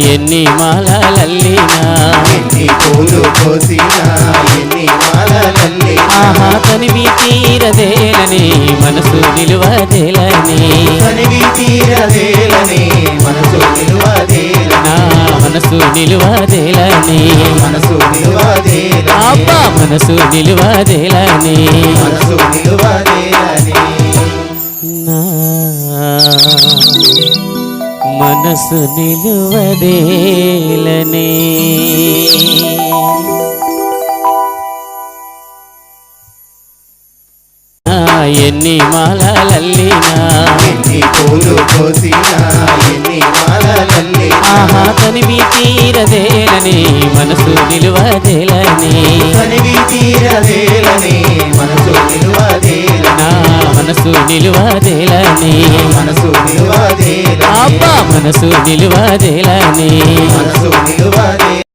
ఎన్ని మాలలల్లినా. ఎన్ని పూలు కోసినా ఎన్ని మాలలల్లి ఆహా తనివి తీరదేలని మనసు నిలువదేలని. తనివి తీరదేలని మనసు నిలువదేలని. మనసు నిలువదేలని. మనసు నిలువదేలని. అబ్బా మనసు నిలువదేలని. మనసు నిలువదేలని. నా మనసు నిలువదేలని. ఎన్ని మాలలల్లినా. ఎన్ని పూలు కోసినా ఎన్ని మాలలల్లి ఆహా తనివి తీరదేలని మనసు నిలువదేలని. తనివి తీరదేలని మనసు నిలువదేలని. మనసు నిలువదేలని. మనసు అబ్బా మనసు నిలువదేలని. మనసు